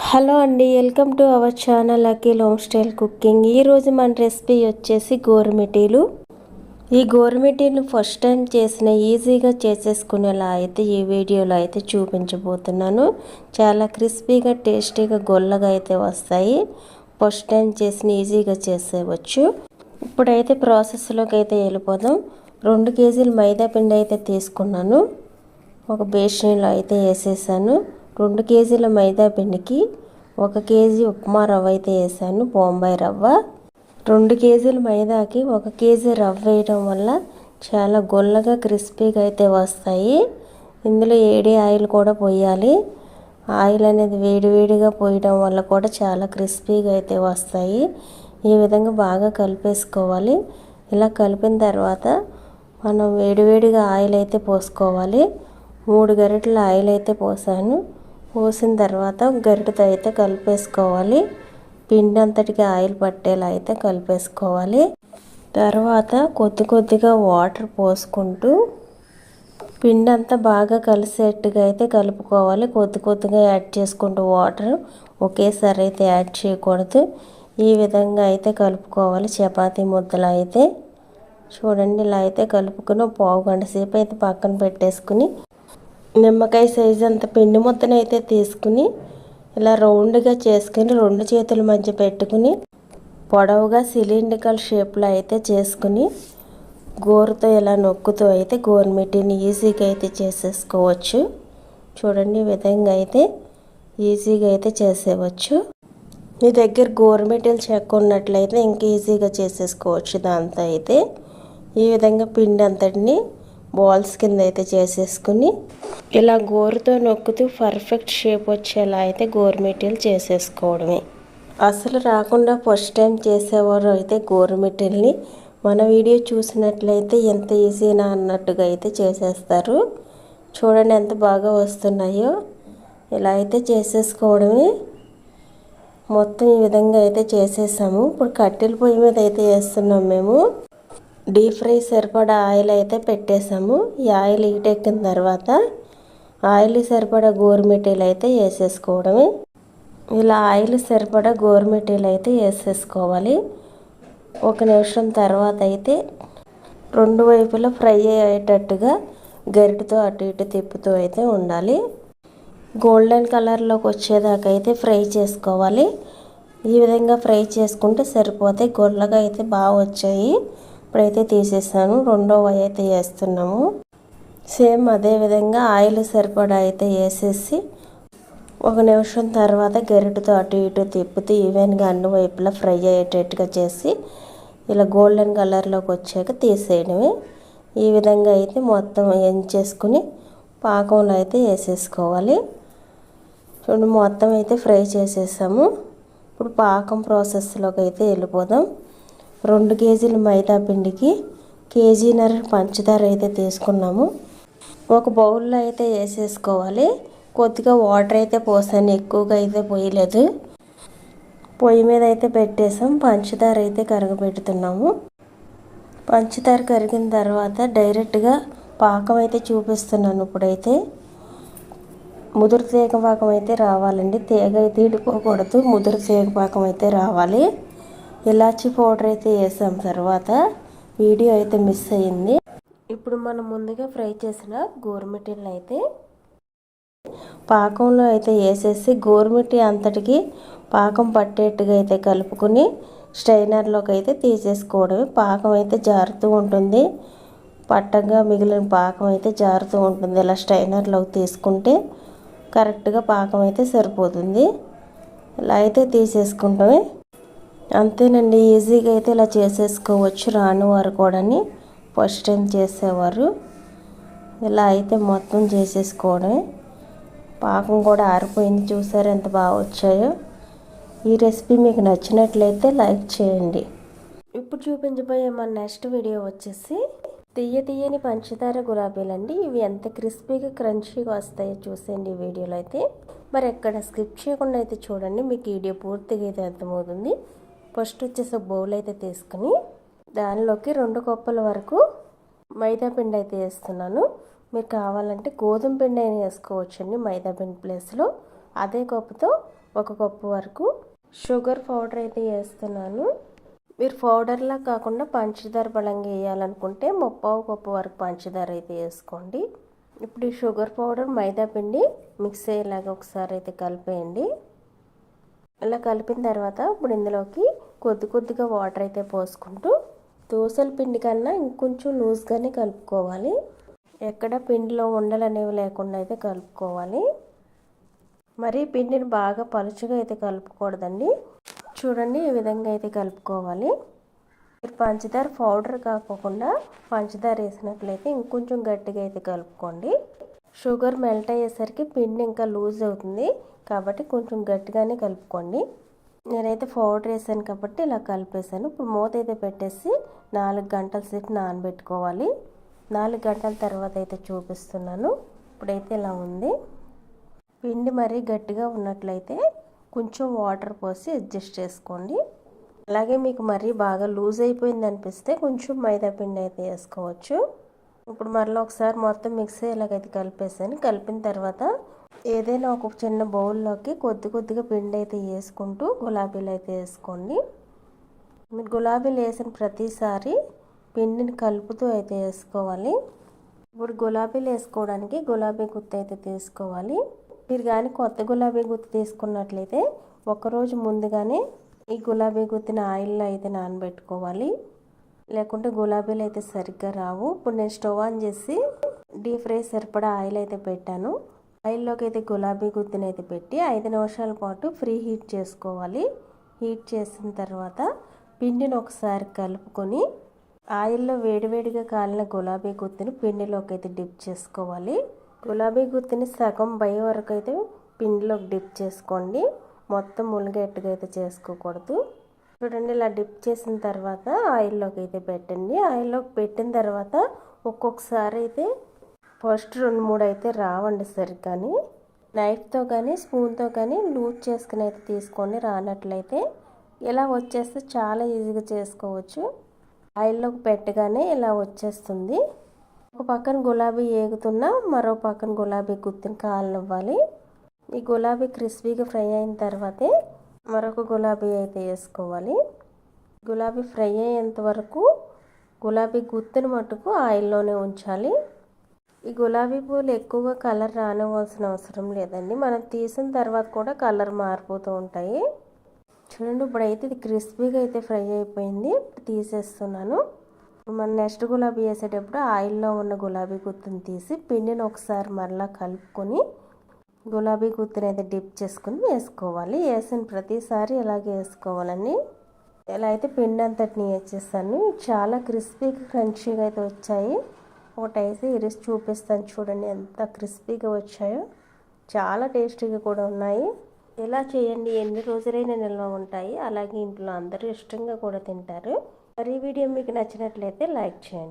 Hello అండి welcome to our channel Akhil home style cooking. ఈరోజు మన రెసిపీ వచ్చేసి గోరుమిటీలు ఈ గోరుమిటీలు ఫస్ట్ టైం చేసిన ఈజీగా చేసేసుకునేలా అయితే ఈ వీడియోలో అయితే చూపించబోతున్నాను. చాలా క్రిస్పీగా టేస్టీగా గొల్లగా అయితే వస్తాయి. ఫస్ట్ టైం చేసిన ఈజీగా చేసేవచ్చు ఇప్పుడైతే ప్రాసెస్లోకి అయితే వెళ్ళిపోదాం. రెండు కేజీలు మైదా పిండి అయితే తీసుకున్నాను. ఒక బేషన్లో అయితే వేసేసాను. రెండు కేజీల మైదా పిండికి ఒక కేజీ ఉప్మా రవ్వ అయితే వేసాను బొంబాయి రవ్వ. రెండు కేజీల మైదాకి ఒక కేజీ రవ్వ వేయడం వల్ల చాలా గొల్లగా క్రిస్పీగా అయితే వస్తాయి. ఇందులో ఏడి ఆయిల్ కూడా పోయాలి. ఆయిల్ అనేది వేడివేడిగా పోయడం వల్ల కూడా చాలా క్రిస్పీగా అయితే వస్తాయి. ఈ విధంగా బాగా కలిపేసుకోవాలి. ఇలా కలిపిన తర్వాత మనం వేడివేడిగా ఆయిల్ అయితే పోసుకోవాలి. మూడు గరిటెల ఆయిల్ అయితే పోసాను. పోసిన తర్వాత గరిటతో అయితే కలిపేసుకోవాలి. పిండి అంతటికి ఆయిల్ పట్టేలా అయితే కలిపేసుకోవాలి. తర్వాత కొద్ది కొద్దిగా వాటర్ పోసుకుంటూ పిండి అంతా బాగా కలిసేట్టుగా అయితే కలుపుకోవాలి. కొద్ది కొద్దిగా యాడ్ చేసుకుంటూ వాటర్ ఒకేసారి అయితే యాడ్ చేయకూడదు. ఈ విధంగా అయితే కలుపుకోవాలి. చపాతీ ముద్దలు అయితే. చూడండి ఇలా అయితే కలుపుకుని పావు గంట సేపు అయితే పక్కన పెట్టేసుకుని నిమ్మకాయ సైజు అంత పిండి ముద్దను అయితే తీసుకుని ఇలా రౌండ్గా చేసుకుని రెండు చేతుల మధ్య పెట్టుకుని పొడవుగా సిలిండ్రికల్ షేప్లో అయితే చేసుకుని గోరుతో ఇలా నొక్కుతూ అయితే గోరుమిట్టిని ఈజీగా అయితే చేసేసుకోవచ్చు. చూడండి ఈ విధంగా అయితే ఈజీగా అయితే చేసేవచ్చు మీ దగ్గర గోరుమిట్టెలు చెక్క ఉన్నట్లయితే ఇంకా ఈజీగా చేసేసుకోవచ్చు దాంతో అయితే. ఈ విధంగా పిండి అంతటిని బాల్స్ కింద అయితే చేసేసుకుని ఇలా గోరుతో నొక్కుతూ పర్ఫెక్ట్ షేప్ వచ్చేలా అయితే గోరుమిటీలు చేసేసుకోవడమే. అసలు రాకుండా ఫస్ట్ టైం చేసేవారు అయితే గోరుమిటీల్ని మన వీడియో చూసినట్లయితే ఎంత ఈజీనా అన్నట్టుగా అయితే చేసేస్తారు. చూడండి ఎంత బాగా వస్తున్నాయో. ఇలా అయితే చేసేసుకోవడమే. మొత్తం ఈ విధంగా అయితే చేసేసాము. ఇప్పుడు కట్టెల పొయ్యి మీద అయితే వేస్తున్నాం మేము. డీప్ ఫ్రై సరిపడా ఆయిల్ అయితే పెట్టేసాము. ఈ ఆయిల్ ఈటెక్కిన తర్వాత ఆయిల్ సరిపడా గోరుమిటీలు అయితే వేసేసుకోవడమే. ఇలా ఆయిల్ సరిపడా గోరుమిటీలు అయితే వేసేసుకోవాలి. ఒక నిమిషం తర్వాత అయితే రెండు వైపులా ఫ్రై అయ్యేటట్టుగా గరిటతో అటు ఇటు తిప్పుతూ అయితే ఉండాలి. గోల్డెన్ కలర్లోకి వచ్చేదాకా అయితే ఫ్రై చేసుకోవాలి. ఈ విధంగా ఫ్రై చేసుకుంటే సరిపోతాయి. గొల్లగా అయితే బాగా వచ్చాయి. ఇప్పుడైతే తీసేసాను. రెండో వై అయితే వేస్తున్నాము. సేమ్ అదే విధంగా ఆయిల్ సరిపడా అయితే వేసేసి ఒక నిమిషం తర్వాత గరిటతో అటు ఇటు తిప్పుతూ ఈవెన్గా అన్ని వైపులా ఫ్రై అయ్యేటట్టుగా చేసి ఇలా గోల్డెన్ కలర్లోకి వచ్చాక తీసేయడమే. ఈ విధంగా అయితే మొత్తం ఎంచేసుకుని పాకంలో అయితే వేసేసుకోవాలి. చూడండి మొత్తం అయితే ఫ్రై చేసేసాము. ఇప్పుడు పాకం ప్రాసెస్లోకి అయితే వెళ్ళిపోదాం. రెండు కేజీల మైదా పిండికి కేజీన్నర పంచదార అయితే తీసుకున్నాము. ఒక బౌల్లో అయితే వేసేసుకోవాలి. కొద్దిగా వాటర్ అయితే పోసాను. ఎక్కువగా అయితే పోయలేదు. పొయ్యి మీద అయితే పెట్టేసాం. పంచదార అయితే కరగబెడుతున్నాము. పంచదార కరిగిన తర్వాత డైరెక్ట్గా పాకం అయితే చూపిస్తున్నాను ఇప్పుడైతే. ముదురు తీగ పాకం అయితే రావాలండి. తీగ అయితే ఇడిపోకూడదు. ముదురు తీగ పాకం అయితే రావాలి. ఇలాచి పౌడర్ అయితే వేసాం. తర్వాత వీడియో అయితే మిస్ అయ్యింది ఇప్పుడు మనం ముందుగా ఫ్రై చేసిన గోరుమిటీలను అయితే పాకంలో అయితే వేసేసి గోరుమిట్టి అంతటికి పాకం పట్టేట్టుగా అయితే కలుపుకొని స్ట్రైనర్లోకి అయితే తీసేసుకోవడమే. పాకం అయితే జారుతూ ఉంటుంది. పట్టంగా మిగిలిన పాకం అయితే జారుతూ ఉంటుంది. ఇలా స్ట్రైనర్లోకి తీసుకుంటే కరెక్ట్గా పాకం అయితే సరిపోతుంది. ఇలా అయితే తీసేసుకుంటామే. అంతేనండి ఈజీగా అయితే ఇలా చేసేసుకోవచ్చు. రాని వారు కూడా ఫస్ట్ టైం చేసేవారు. ఇలా అయితే మొత్తం చేసేసుకోవడమే. పాకం కూడా ఆరిపోయింది. చూసారు ఎంత బాగా వచ్చాయో. ఈ రెసిపీ మీకు నచ్చినట్లయితే లైక్ చేయండి. ఇప్పుడు చూపించబోయే మన నెక్స్ట్ వీడియో వచ్చేసి తీయ తీయని పంచదార గులాబీలండి. ఇవి ఎంత క్రిస్పీగా క్రంచీగా వస్తాయో చూసేయండి ఈ వీడియోలో అయితే. మరి ఎక్కడ స్కిప్ చేయకుండా అయితే చూడండి. మీకు వీడియో పూర్తిగా అయితే అర్థమవుతుంది. ఫస్ట్ వచ్చేసి బౌల్ అయితే తీసుకుని దానిలోకి రెండు కప్పుల వరకు మైదా పిండి అయితే వేస్తున్నాను. మీరు కావాలంటే గోధుమ పిండి అయినా వేసుకోవచ్చండి మైదా పిండి ప్లేస్లో. అదే కప్పుతో ఒక కప్పు వరకు షుగర్ పౌడర్ అయితే వేస్తున్నాను. మీరు పౌడర్లా కాకుండా పంచదార బలంగా వేయాలనుకుంటే ముప్పావు కప్పు వరకు పంచదార అయితే వేసుకోండి. ఇప్పుడు ఈ షుగర్ పౌడర్ మైదా పిండి మిక్స్ అయ్యేలాగా ఒకసారి అయితే కలిపేయండి. ఇలా కలిపిన తర్వాత ఇప్పుడు ఇందులోకి కొద్ది కొద్దిగా వాటర్ అయితే పోసుకుంటూ దోశల పిండి కన్నా ఇంకొంచెం లూజ్గానే కలుపుకోవాలి. ఎక్కడ పిండిలో ఉండలు అనేవి లేకుండా అయితే కలుపుకోవాలి. మరి పిండిని బాగా పలుచగా అయితే కలుపుకూడదండి చూడండి ఈ విధంగా అయితే కలుపుకోవాలి. మీరు పంచదార పౌడర్ కాకోకుండా పంచదార వేసినట్లయితే ఇంకొంచెం గట్టిగా అయితే కలుపుకోండి. షుగర్ మెల్ట్ అయ్యేసరికి పిండి ఇంకా లూజ్ అవుతుంది. కాబట్టి కొంచెం గట్టిగానే కలుపుకోండి. నేనైతే పౌడర్ వేసాను కాబట్టి ఇలా కలిపేసాను ఇప్పుడు మూత అయితే పెట్టేసి నాలుగు గంటల సేపు నానబెట్టుకోవాలి. నాలుగు గంటల తర్వాత అయితే చూపిస్తున్నాను. ఇప్పుడైతే ఇలా ఉంది. పిండి మరీ గట్టిగా ఉన్నట్లయితే కొంచెం వాటర్ పోసి అడ్జస్ట్ చేసుకోండి. అలాగే మీకు మరీ బాగా లూజ్ అయిపోయింది అనిపిస్తే కొంచెం మైదా పిండి అయితే వేసుకోవచ్చు. ఇప్పుడు మరలా ఒకసారి మొత్తం మిక్సీ ఇలాగైతే కలిపేసాను. కలిపిన తర్వాత ఏదైనా ఒక చిన్న బౌల్లోకి కొద్ది కొద్దిగా పిండి అయితే వేసుకుంటూ గులాబీలు అయితే వేసుకోండి. మీరు గులాబీలు వేసిన ప్రతిసారి పిండిని కలుపుతూ అయితే వేసుకోవాలి. ఇప్పుడు గులాబీలు వేసుకోవడానికి గులాబీ గుత్తి అయితే తీసుకోవాలి. మీరు కానీ కొత్త గులాబీ గుత్తి తీసుకున్నట్లయితే ఒకరోజు ముందుగానే ఈ గులాబీ గుత్తిన ఆయిల్లో అయితే నానబెట్టుకోవాలి. లేకుంటే గులాబీలు అయితే సరిగ్గా రావు. ఇప్పుడు నేను స్టవ్ ఆన్ చేసి డీప్ ఫ్రై సరిపడా ఆయిల్ అయితే పెట్టాను. ఆయిల్లోకి అయితే గులాబీ గుత్తిని అయితే పెట్టి ఐదు నిమిషాల పాటు ఫ్రీ హీట్ చేసుకోవాలి. హీట్ చేసిన తర్వాత పిండిని ఒకసారి కలుపుకొని ఆయిల్లో వేడివేడిగా కాలిన గులాబీ గుత్తిని పిండిలోకి అయితే డిప్ చేసుకోవాలి. గులాబీ గుత్తిని సగం బయ వరకు అయితే పిండిలోకి డిప్ చేసుకోండి. మొత్తం ములిగేట్టుగా అయితే చేసుకోకూడదు. చూడండి ఇలా డిప్ చేసిన తర్వాత ఆయిల్లోకి అయితే పెట్టండి. ఆయిల్లోకి పెట్టిన తర్వాత ఒక్కొక్కసారి అయితే ఫస్ట్ రెండు మూడు అయితే రావండి సరిగ్గాని. నైఫ్తో కానీ స్పూన్తో కానీ లూజ్ చేసుకుని అయితే తీసుకొని రానట్లయితే ఇలా వచ్చేస్తే చాలా ఈజీగా చేసుకోవచ్చు. ఆయిల్లోకి పెట్టగానే ఇలా వచ్చేస్తుంది. ఒక పక్కన గులాబీ ఏగుతున్నా మరో పక్కన గులాబీ గుత్తిని కాలనివ్వాలి ఈ గులాబీ క్రిస్పీగా ఫ్రై అయిన తర్వాతే మరొక గులాబీ అయితే వేసుకోవాలి. గులాబీ ఫ్రై అయ్యేంత వరకు గులాబీ గుత్తిని మట్టుకు ఆయిల్లోనే ఉంచాలి. ఈ గులాబీ పూలు ఎక్కువగా కలర్ రానివ్వాల్సిన అవసరం లేదండి. మనం తీసిన తర్వాత కూడా కలర్ మారిపోతూ ఉంటాయి. చూడండి ఇప్పుడైతే ఇది క్రిస్పీగా అయితే ఫ్రై అయిపోయింది. తీసేస్తున్నాను. మన నెక్స్ట్ గులాబీ వేసేటప్పుడు ఆయిల్లో ఉన్న గులాబీ గుత్తుని తీసి పిండిని ఒకసారి మరలా కలుపుకొని గులాబీ గుత్తిని అయితే డిప్ చేసుకుని వేసుకోవాలి. వేసిన ప్రతిసారి ఇలాగే వేసుకోవాలండి. ఇలా అయితే పిండి అంతటిని వేసేస్తాను చాలా క్రిస్పీగా క్రంచీగా అయితే వచ్చాయి. ఒకటి అయితే ఇరిసి చూపిస్తాను చూడండి ఎంత క్రిస్పీగా వచ్చాయో. చాలా టేస్టీగా కూడా ఉన్నాయి. ఇలా చేయండి ఎన్ని రోజులైనా నిల్వ ఉంటాయి. అలాగే ఇంట్లో అందరూ ఇష్టంగా కూడా తింటారు. మరి ఈ వీడియో మీకు నచ్చినట్లయితే లైక్ చేయండి.